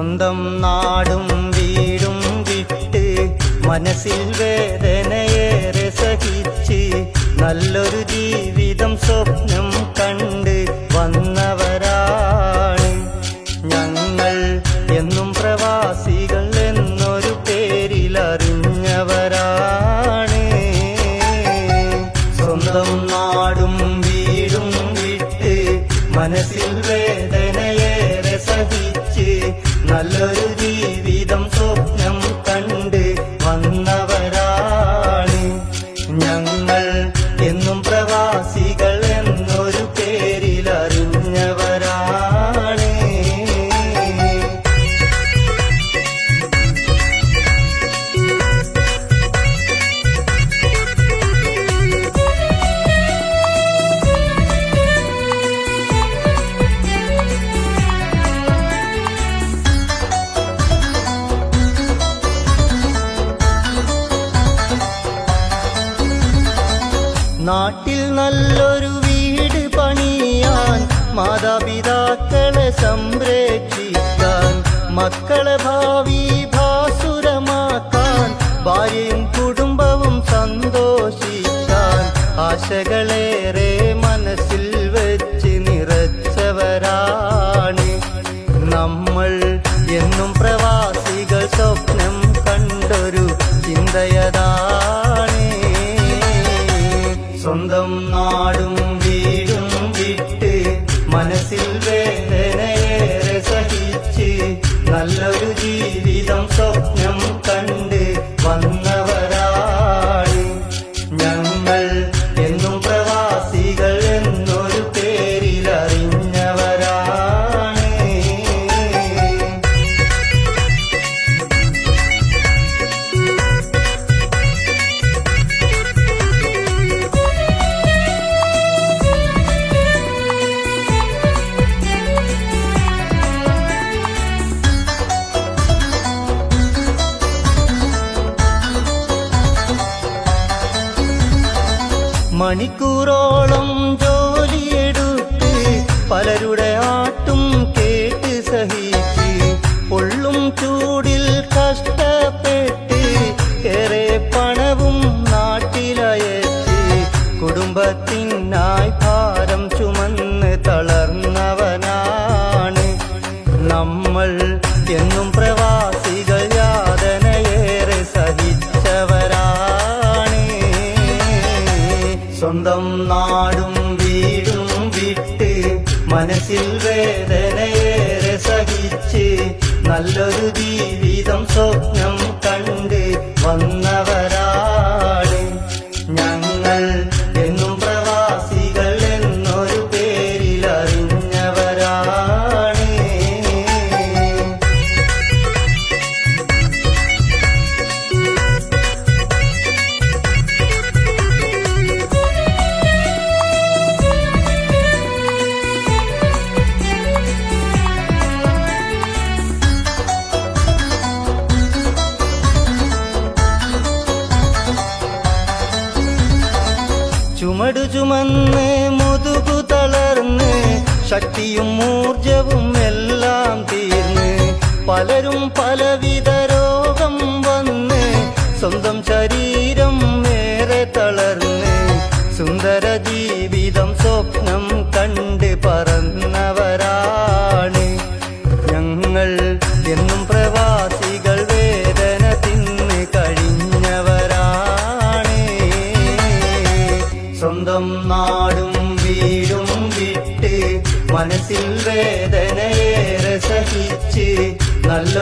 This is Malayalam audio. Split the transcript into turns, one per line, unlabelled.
സ്വന്തം നാടും വീടും വിട്ട് മനസ്സിൽ വേദനയേറെ സഹിച്ച് നല്ലൊരു ജീവിതം സ്വപ്നം കണ്ട് വന്നവരാണ്. ഞങ്ങൾ എന്നും പ്രവാസികൾ എന്നൊരു പേരിൽ അറിഞ്ഞവരാണ്. സ്വന്തം നാടും വീടും വിട്ട് മനസ്സിൽ വേദനയേറെ സഹിച്ച് നല്ലൊരു ജീവിതം സ്വപ്നം കണ്ട് വന്നവരാണ് ഞങ്ങൾ. നാട്ടിൽ നല്ലൊരു വീട് പണിയാൻ മാതാപിതാക്കളെ സംരക്ഷിക്കാൻ മക്കളെ ഭാവി ഭാസുരമാക്കാൻ ഭാര്യയും കുടുംബവും സന്തോഷിക്കാൻ ആശകളേറെ മനസ്സിൽ വെച്ച് നിറച്ചവരാണ്. നമ്മൾ എന്നും പ്രവാസികൾ സ്വപ്നം കണ്ടൊരു ചിന്തയതാണ് നാടും വീടും വിട്ട് മനസ്സിൽ വേദനയേറെ സഹിച്ച് നല്ലൊരു ജീവിതം മണിക്കൂറോളം ജോലിയെടുത്ത് പലരുടെ ആട്ടും കേട്ട് സഹിച്ച് പൊള്ളും ചൂടിൽ കഷ്ടപ്പെട്ട് ഏറെ പണവും നാട്ടിലയച്ച് കുടുംബത്തിനായി ഭാരം ചുമന്ന് തളർന്നവനാണ് നമ്മൾ എന്നും സ്വന്തം നാടും വീടും വിട്ട് മനസ്സിൽ വേദനയേറെ സഹിച്ച് നല്ലൊരു ജീവിതം ചുമടു ചുമന്ന് മുതുകു തളർന്ന് ശക്തിയും ഊർജവും എല്ലാം തീർന്ന് പലരും പലവിധ രോഗം വന്ന് സ്വന്തം ശരീരം ഏറെ തളർന്ന് സുന്ദര ജീവിതം സ്വപ്നം കണ്ട് പറന്നവരാണ് മനസ്സിൽ വേദനയേറെ സഹിച്ച് നല്ല